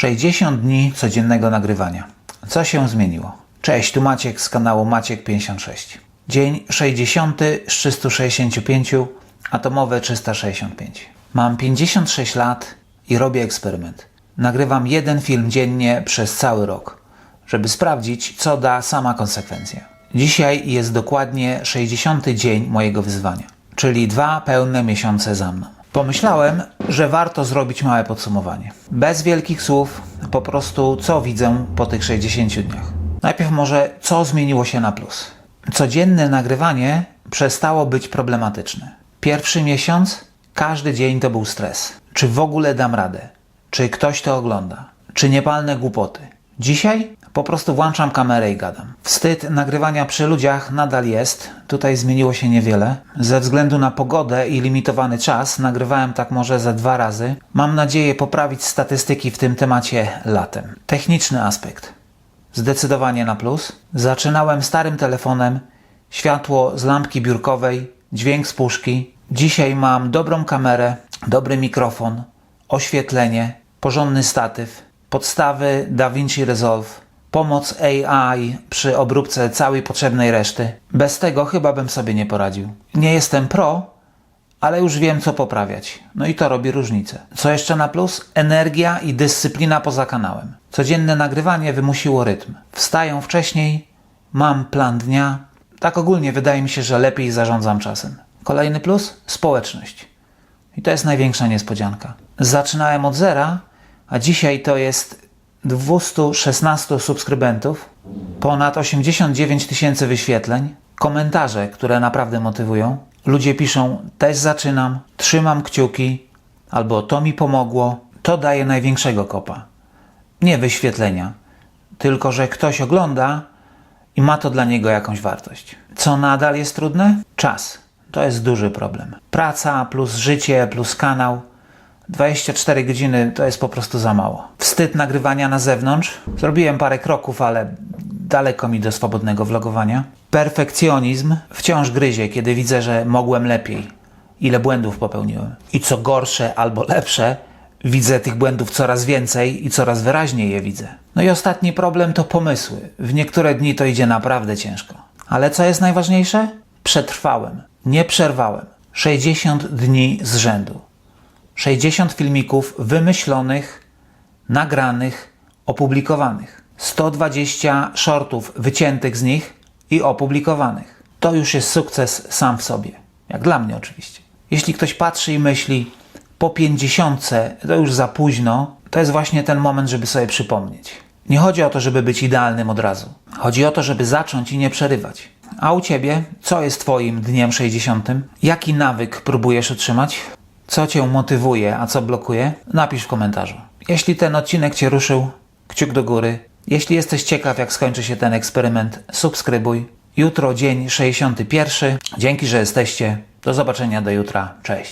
60 dni codziennego nagrywania. Co się zmieniło? Cześć, tu Maciek z kanału Maciek56. Dzień 60 z 365, atomowe 365. Mam 56 lat i robię eksperyment. Nagrywam jeden film dziennie przez cały rok, żeby sprawdzić, co da sama konsekwencja. Dzisiaj jest dokładnie 60 dzień mojego wyzwania, czyli dwa pełne miesiące za mną. Pomyślałem, że warto zrobić małe podsumowanie. Bez wielkich słów, po prostu co widzę po tych 60 dniach. Najpierw może co zmieniło się na plus. Codzienne nagrywanie przestało być problematyczne. Pierwszy miesiąc, każdy dzień to był stres. Czy w ogóle dam radę? Czy ktoś to ogląda? Czy niepalne głupoty? Dzisiaj po prostu włączam kamerę i gadam. Wstyd nagrywania przy ludziach nadal jest. Tutaj zmieniło się niewiele. Ze względu na pogodę i limitowany czas nagrywałem tak może ze dwa razy. Mam nadzieję poprawić statystyki w tym temacie latem. Techniczny aspekt. Zdecydowanie na plus. Zaczynałem starym telefonem, światło z lampki biurkowej, dźwięk z puszki. Dzisiaj mam dobrą kamerę, dobry mikrofon, oświetlenie, porządny statyw, podstawy DaVinci Resolve, pomoc AI przy obróbce całej potrzebnej reszty. Bez tego chyba bym sobie nie poradził. Nie jestem pro, ale już wiem co poprawiać. No i to robi różnicę. Co jeszcze na plus? Energia i dyscyplina poza kanałem. Codzienne nagrywanie wymusiło rytm. Wstaję wcześniej, mam plan dnia. Tak ogólnie wydaje mi się, że lepiej zarządzam czasem. Kolejny plus? Społeczność. I to jest największa niespodzianka. Zaczynałem od zera, a dzisiaj to jest 216 subskrybentów, ponad 89 tysięcy wyświetleń, komentarze, które naprawdę motywują. Ludzie piszą: Też zaczynam, trzymam kciuki, albo to mi pomogło. To daje największego kopa. Nie wyświetlenia, tylko że ktoś ogląda i ma to dla niego jakąś wartość. Co nadal jest trudne? Czas. To jest duży problem. Praca plus życie plus kanał. 24 godziny to jest po prostu za mało. Wstyd nagrywania na zewnątrz. Zrobiłem parę kroków, ale daleko mi do swobodnego vlogowania. Perfekcjonizm wciąż gryzie, kiedy widzę, że mogłem lepiej. Ile błędów popełniłem. I co gorsze albo lepsze, widzę tych błędów coraz więcej i coraz wyraźniej je widzę. No i ostatni problem to pomysły. W niektóre dni to idzie naprawdę ciężko. Ale co jest najważniejsze? Przetrwałem. Nie przerwałem. 60 dni z rzędu. 60 filmików wymyślonych, nagranych, opublikowanych. 120 shortów wyciętych z nich i opublikowanych. To już jest sukces sam w sobie. Jak dla mnie oczywiście. Jeśli ktoś patrzy i myśli, po 50 to już za późno, to jest właśnie ten moment, żeby sobie przypomnieć. Nie chodzi o to, żeby być idealnym od razu. Chodzi o to, żeby zacząć i nie przerywać. A u ciebie, co jest twoim dniem 60? Jaki nawyk próbujesz utrzymać? Co cię motywuje, a co blokuje? Napisz w komentarzu. Jeśli ten odcinek cię ruszył, kciuk do góry. Jeśli jesteś ciekaw, jak skończy się ten eksperyment, subskrybuj. Jutro dzień 61. Dzięki, że jesteście. Do zobaczenia do jutra. Cześć.